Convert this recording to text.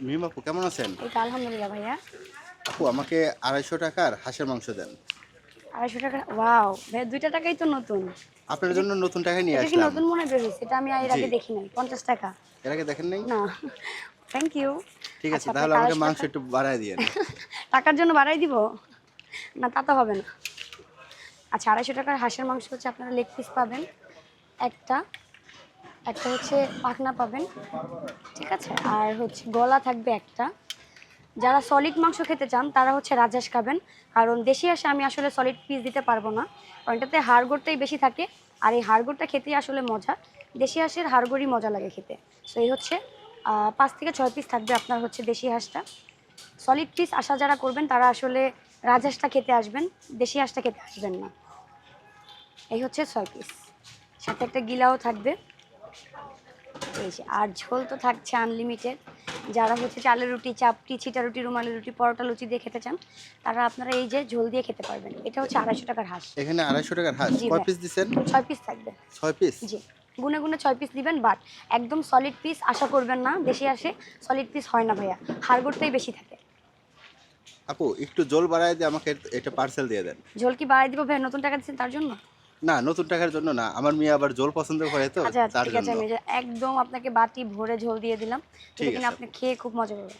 মিম আপু কেমন আছেন? এই আলহামদুলিল্লাহ ভাইয়া। আপু আমাকে আড়াইশো টাকার হাঁসের মাংস দেন। আড়াইশো টাকা ওয়াও ভাইয়া দুইটা টাকাই তো নতুন। আপনার জন্য নতুন টাকা নিয়ে আসলাম। নতুন মনে বের হয়েছে এটা আমি এর আগে। দেখি নাই পঞ্চাশ টাকা। এর আগে দেখেন নাই? না থ্যাংক ইউ ঠিক আছে আচ্ছা, তাহলে আমাকে মাংস একটু বাড়ায় দিয়ে টাকার জন্য বাড়াই দিব? না তা তো হবে না। আচ্ছা আড়াইশো টাকার হাঁসের মাংস হচ্ছে আপনারা লেগ পিস পাবেন। একটা একটা হচ্ছে পাখনা পাবেন, ঠিক আছে? আর হচ্ছে গলা থাকবে একটা। যারা সলিড মাংস খেতে চান, তারা হচ্ছে রাজহাঁস খাবেন। কারণ দেশি হাঁসে আমি আসলে সলিড পিস দিতে পারব না। কারণ এটাতে হাড়গোড়টাই বেশি থাকে। আর এই হাড়গোড়টা খেতেই আসলে মজা। দেশি হাঁসের হাড়গোড়ই মজা লাগে খেতে। সো এই হচ্ছে পাঁচ থেকে ছয় পিস থাকবে আপনার হচ্ছে দেশি হাঁসটা। সলিড পিস আশা যারা করবেন, তারা আসলে রাজহাঁসটা খেতে আসবেন। দেশি হাঁসটা খেতে আসবেন না। এই হচ্ছে ছয় পিস সাথে একটা গিলাও থাকবে। এই যে আর ঝোল তো থাকছে আনলিমিটেড যারা হচ্ছে চালের রুটি চাপটি ছিটা রুটি রুমালি রুটি পরোটা লুচি দিয়ে খেতে চান তারা আপনারা এই যে ঝোল দিয়ে খেতে পারবেন। এটা হচ্ছে আড়াইশো টাকার হাঁস। এখানে আড়াইশো টাকার হাঁস? কয় পিস দিচ্ছেন ছয় পিস থাকবে। ছয় পিস জি। গুনে গুনে ছয় পিস দিবেন বাট একদম সলিড পিস আশা করবেন না বেশি আসে সলিড পিস হয় না ভাইয়া। হাড়গোড়টাই বেশি থাকে। আপু একটু জল বাড়ায় দিয়ে আমাকে এটা পার্সেল দিয়ে দেন। ঝোল কি বাড়াই দিব ভাইয়া? নতুন টাকা দিচ্ছেন তার জন্য? না নতুন টাকার জন্য না আমার মেয়ে আবার ঝোল পছন্দ করে তো আচ্ছা ঠিক আছে আমি একদম আপনাকে বাটি ভরে ঝোল দিয়ে দিলাম আছে। আপনি খেয়ে খুব মজা পাবেন